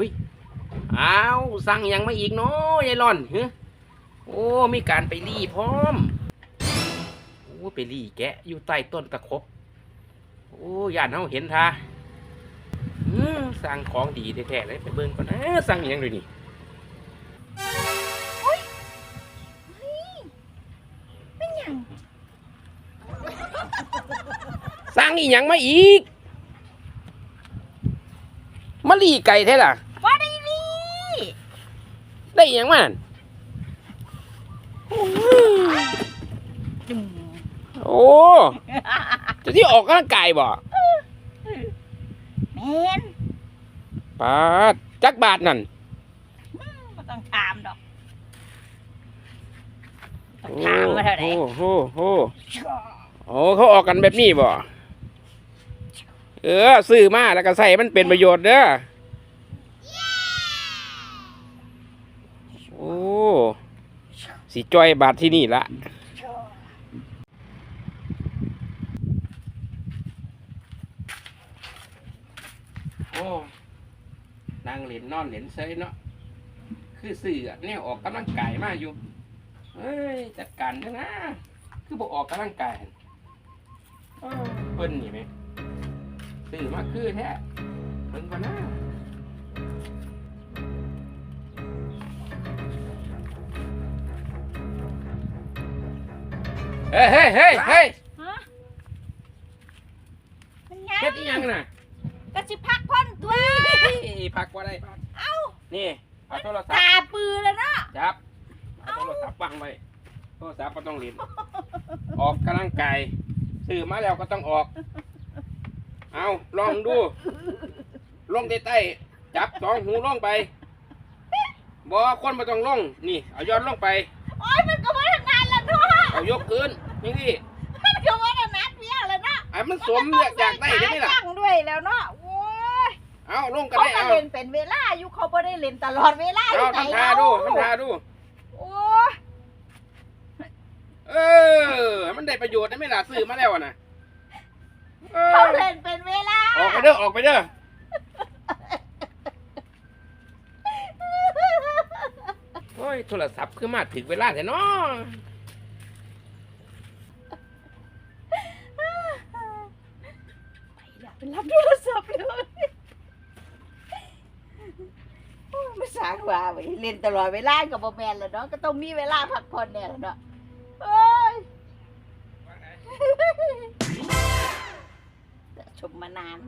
อุ้ยอ้าวสั่งหยังมาอีกเนาะยายหลอนเฮ้โอ้มีการไปรีพร้อมโอ้ไปรีแกะอยู่ใต้ต้นตะคบโอ้ย่านเฮาเห็นท่าอืมสั่งของดีแท้ๆเลยไปเบิ่งก่อนนะสั่งหยังเลยนี่เป็นหยังสั่งอีหยังมาอีกมารีไก่แท้ล่ะว่าได้นี่ ได้อีหยังมานั่นจุ่มโอ้จะที่ออกกำลังกายบ่แมนปาดจักบาทนั่นไม่ต้องถามดอกต้องถามมาเท่าไหร่โอ้โห โอ้โหเขาออกกันแบบนี้บ่ เออซื้อมาแล้วก็ใส่มันเป็นประโยชน์เด้อโอ้ สิจ้อยบาทที่นี่ละโอ้นั่งเล่นนอนเล่นเซยเนาะคือสื่ออะแนวออกกำลังกายมาอยู่เฮ้ยจัดการเถอะนะ คือบอกออกกำลังกายเออเพิ่นนี่ไหมสื่อมาคือแท้เพิ่นกว่านะ เฮ้ยเฮ้ยเฮ้ยเฮ้ยฮะเป็นหยังเฮ็ดอีหยังน่ะก็สิพักพ่อนตัวเฮ้ยพักว่าได้พักเอ้านี่เอาโทรศัพตาท์ปือแล้วเนาะ จับเอาโทรศัพท์วางไว้โทรศัพท์ก็ต้องเล่นออกกำลังกายซื้อมาแล้วก็ต้องออก เอาลองดูลงใต้ๆจับสองหูลงไปบอคนมาต้องลงนี่ เอาย้อนลงไป โอ้ยมันก็ไม่ทำงานแล้วเนาะเอายกขึ้น นี่นี่มันก็ไม่ทำงานเพี้ยแล้วเนาะไอ้มันสวมเลือกอยากได้ได้ไหมล่ะตั้งด้วยแล้วเนาะโอ้ยเอาลงกันเขาได้ก็เอาเล่นเป็นเวลาอยู่เขาไม่ได้เล่นตลอดเวลาเอาที่ไหนทำทาดูทำทาดู โอ้ยเออมันได้ประโยชน์ได้ไหมล่ะซื้อมาแล้วอะนะเออเขาเล่นเป็นเวลาออกไปเด้อออกไปเด้อโอ้ยโทรศัพท์คือมาถึงเวลาแต่เนาะ อยากไปรับโทรศัพท์เลยโอ้ยไม่สางว่าไปเล่นตลอดเวลากับบอแมนแล้วเนาะก็ต้องมีเวลาพักผ่อนเนี่ยแหละเนาะเอ้ย ชมมานาน